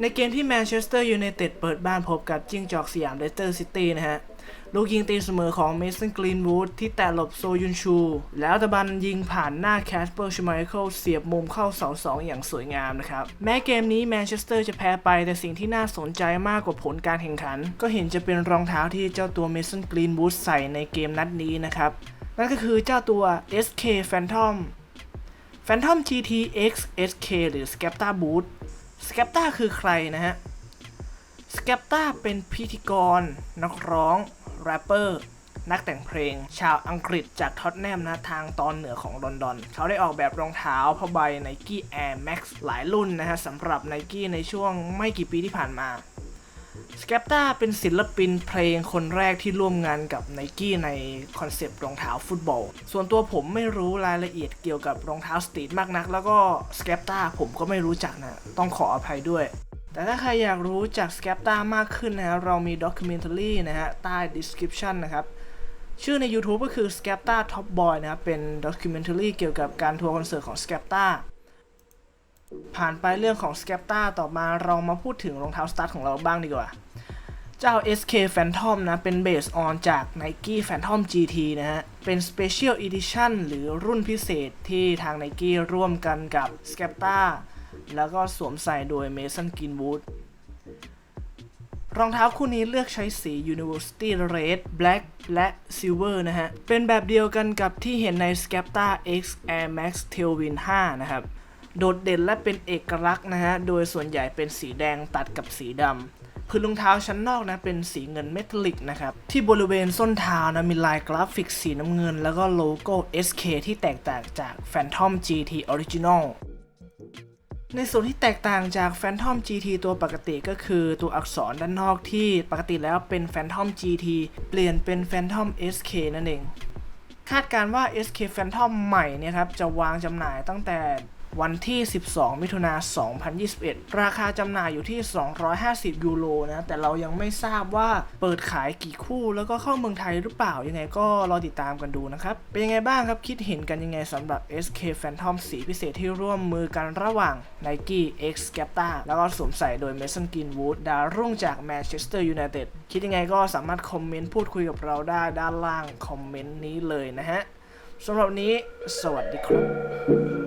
ในเกมที่แมนเชสเตอร์ยูไนเต็ดเปิดบ้านพบกับจิ้งจอกสยามเลสเตอร์ซิตี้นะฮะ ลูกยิงตีเสมอของเมสันกรีนวูดที่แตะหลบโซยุนชู แล้วตะบันยิงผ่านหน้าแคสเปอร์ชไมเคิลเสียบมุมเข้าเสาสองอย่างสวยงามนะครับ แม้เกมนี้แมนเชสเตอร์จะแพ้ไปแต่สิ่งที่น่าสนใจมากกว่าผลการแข่งขัน ก็เห็นจะเป็นรองเท้าที่เจ้าตัวเมสันกรีนวูดใส่ในเกมนัดนี้นะครับ นั่นก็คือเจ้าตัว SK Phantom Phantom GT X SK หรือ Skepta Boot สเกปตาคือใครนะฮะสแกปตาเป็นพิธีกร นักร้อง แรปเปอร์ นักแต่งเพลง ชาวอังกฤษจากท็อตแนมนะทางตอนเหนือของลอนดอน เขาได้ออกแบบรองเท้าผ้าใบ Nike Air Max หลายรุ่นนะฮะสำหรับ Nike ในช่วงไม่กี่ปีที่ผ่านมา สแกปตาเป็นศิลปินเพลงคนแรกที่ร่วมงานกับ Nike ในคอนเซปต์รองเท้าฟุตบอล ส่วนตัวผมไม่รู้รายละเอียดเกี่ยวกับรองเท้าสตรีทมากนัก แล้วก็สแกปตาผมก็ไม่รู้จักนะ ต้องขออภัยด้วย แต่ถ้าใครอยากรู้จากสแกปตามากขึ้นนะฮะเรามีด็อกิเมนท r รีนะฮะใต้ description นะครับชื่อใน YouTube ก็คือ Skepta Top Boy นะครับ เป็นด็อกิเมนท r รีเกี่ยวกับการทัวร์คอนเสิร์ตของ Skepta ผ่านไปเรื่องของ Skepta ต่อมาเรามาพูดถึงรองเท้าสตาร์ทของเราบ้างดีกว่า เจ้า SK Phantom นะ เป็น Base on จาก Nike Phantom GT นะฮะ เป็น Special Edition หรือรุ่นพิเศษที่ทาง Nike ร่วมกันกับ Skepta แล้วก็สวมใส่โดย Mason Greenwood รองเท้าคู่นี้เลือกใช้สี University Red Black และ Silver นะฮะ เป็นแบบเดียวกันกับที่เห็นใน Skepta X Air Max Tailwind 5 นะครับ โดดเด่นและเป็นเอกลักษณ์นะฮะ โดยส่วนใหญ่เป็นสีแดงตัดกับสีดำพื้นรองเท้าชั้นนอกนะเป็นสีเงินเมทัลลิกนะครับ ที่บริเวณส้นเท้านะมีลายกราฟิกสีน้ำเงิน แล้วก็โลโก้ SK ที่แตกต่างจาก Phantom GT Original ในส่วนที่แตกต่างจาก Phantom GT ตัวปกติก็คือตัวอักษรด้านนอกที่ปกติแล้วเป็น Phantom GT เปลี่ยนเป็น Phantom SK นั่นเอง คาดการณ์ว่า SK Phantom ใหม่เนี่ยครับจะวางจำหน่ายตั้งแต่ วันที่ 12 มิถุนา2021 ราคาจำหน่ายอยู่ที่ 250 ยูโรนะ แต่เรายังไม่ทราบว่าเปิดขายกี่คู่แล้วก็เข้าเมืองไทยหรือเปล่า ยังไงก็รอติดตามกันดูนะครับ เป็นยังไงบ้างครับ คิดเห็นกันยังไงสำหรับ SK Phantom สีพิเศษที่ร่วมมือกันระหว่าง Nike X Skepta แล้วก็สวมใส่โดย Mason Greenwood ดาวรุ่งจาก Manchester United คิดยังไงก็สามารถคอมเมนต์พูดคุยกับเราได้ด้านล่างคอมเมนต์นี้เลยนะฮะสำหรับนี้ สวัสดีครับ